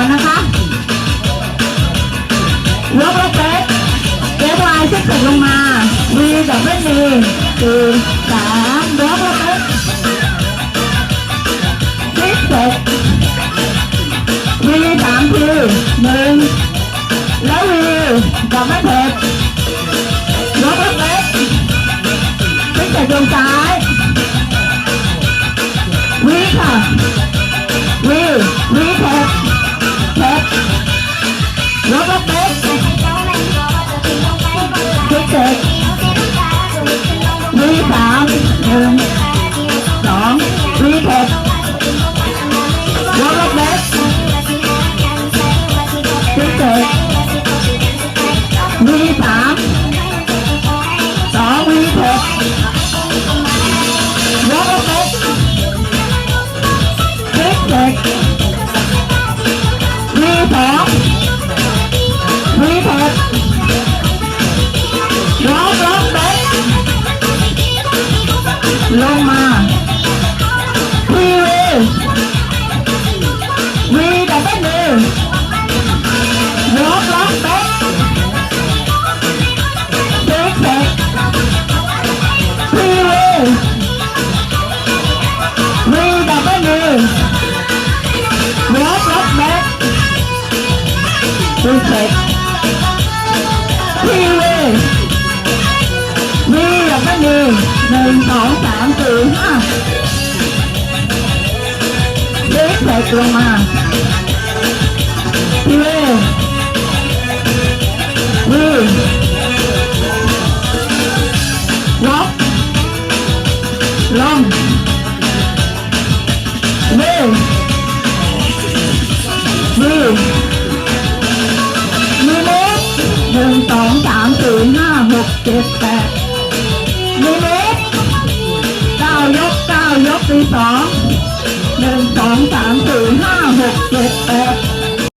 อนนะคะยกแล้วเป๊ะเป๊ะวายเช็คลงมาวีกับไม่มีสี่สามยกแล้วเป๊ะซิกเซ็ตวีสามทีหนึ่งแล้ววีกับไม่เผ็ดยกแล้วเป๊ะซิกเซ็ตลงซ้ายวีค่ะ สามหนึ่งสองวีเผ็ดยกแล้วเป๊ะซิกเซ็ตวีสามสองวีเผ็ดยกแล้วเป๊ะซิกเซ็ตวีสอง ลงมาวีวีวีดับเบิลวียกแล้วเป๊ะซิกเซ็ตวีวีวีดับเบิลวียกแล้วเป๊กเซ็ตวีวีวีดับเบิลวี หนึ่งสองสามสี่ห้าซิกเซ็ตลงมาวีวีล็อกลงมือมือมือเล็กหนึ่งสองสามสี่ห้าหกเจ็ดแปด สี่สองหนึ่งสองสามสี่ห้าหกเจ็ดแปด